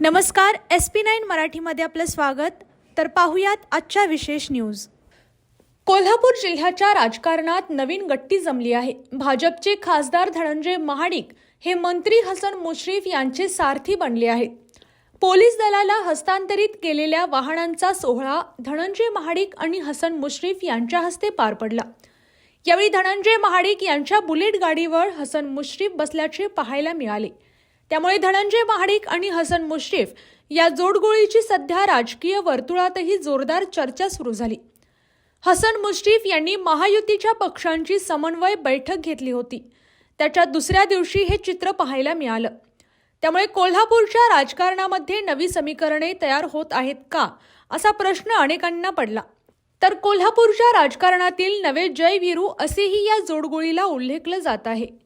नमस्कार S P nine मराठीमध्ये आपलं स्वागत. तर पाहुयात आजच्या विशेष न्यूज. कोल्हापूर जिल्ह्याच्या राजकारणात नवीन गट्टी जमली आहे. भाजपचे खासदार धनंजय महाडिक हे मंत्री हसन मुश्रीफ यांचे सारथी बनले आहेत. पोलीस दलाला हस्तांतरित केलेल्या वाहनांचा सोहळा धनंजय महाडिक आणि हसन मुश्रीफ यांच्या हस्ते पार पडला. यावेळी धनंजय महाडिक यांच्या बुलेट गाडीवर हसन मुश्रीफ बसल्याचे पाहायला मिळाले. त्यामुळे धनंजय महाडिक आणि हसन मुश्रीफ या जोडगोळीची सध्या राजकीय वर्तुळातही जोरदार चर्चा सुरू झाली. हसन मुश्रीफ यांनी महायुतीच्या पक्षांची समन्वय बैठक घेतली होती. त्याच्या दुसऱ्या दिवशी हे चित्र पाहायला मिळालं. त्यामुळे कोल्हापूरच्या राजकारणामध्ये नवी समीकरणे तयार होत आहेत का असा प्रश्न अनेकांना पडला. तर कोल्हापूरच्या राजकारणातील नवे जय विरू असेही या जोडगोळीला उल्लेखलं जात आहे.